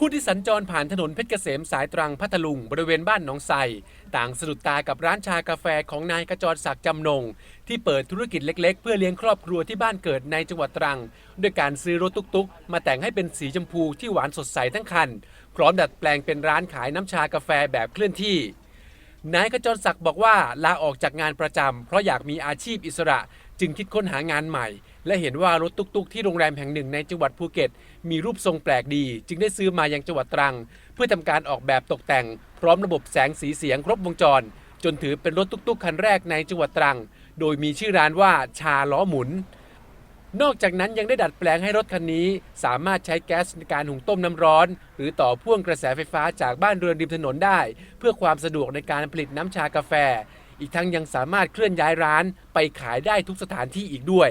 ผู้ที่สัญจรผ่านถนนเพชรเกษมสายตรังพัทลุง บริเวณบ้านหนองไทรต่างสะดุดตากับร้านชากาแฟของนายกระจรศักดิ์จำนง ที่เปิดธุรกิจเล็ก ๆ เพื่อเลี้ยงครอบครัวที่บ้านเกิดในจังหวัดตรัง ด้วยการซื้อรถตุกๆ มาแต่งให้เป็นสีชมพูที่หวานสดใสทั้งคัน พร้อมดัดแปลงเป็นร้านขายน้ำชากาแฟแบบเคลื่อนที่นายขจรศักดิ์บอกว่าลาออกจากงานประจำเพราะอยากมีอาชีพอิสระ จึงคิดค้นหางานใหม่ และเห็นว่ารถตุกๆ ที่โรงแรมแห่งหนึ่งในจังหวัดภูเก็ต มีรูปทรงแปลกดี จึงได้ซื้อมายังจังหวัดตรัง เพื่อทำการออกแบบตกแต่ง พร้อมระบบแสงสีเสียงครบวงจร จนถือเป็นรถตุกๆ คันแรกในจังหวัดตรัง โดยมีชื่อร้านว่าชาล้อหมุน นอกจากนั้นยังได้ดัดแปลงให้รถคันนี้ สามารถใช้แก๊สในการหุงต้มน้ำร้อน หรือต่อพ่วงกระแสไฟฟ้าจากบ้านเรือนริมถนนได้ เพื่อความสะดวกในการผลิตน้ำชากาแฟ อีกทั้งยังสามารถเคลื่อนย้ายร้านไปขายได้ทุกสถานที่อีกด้วย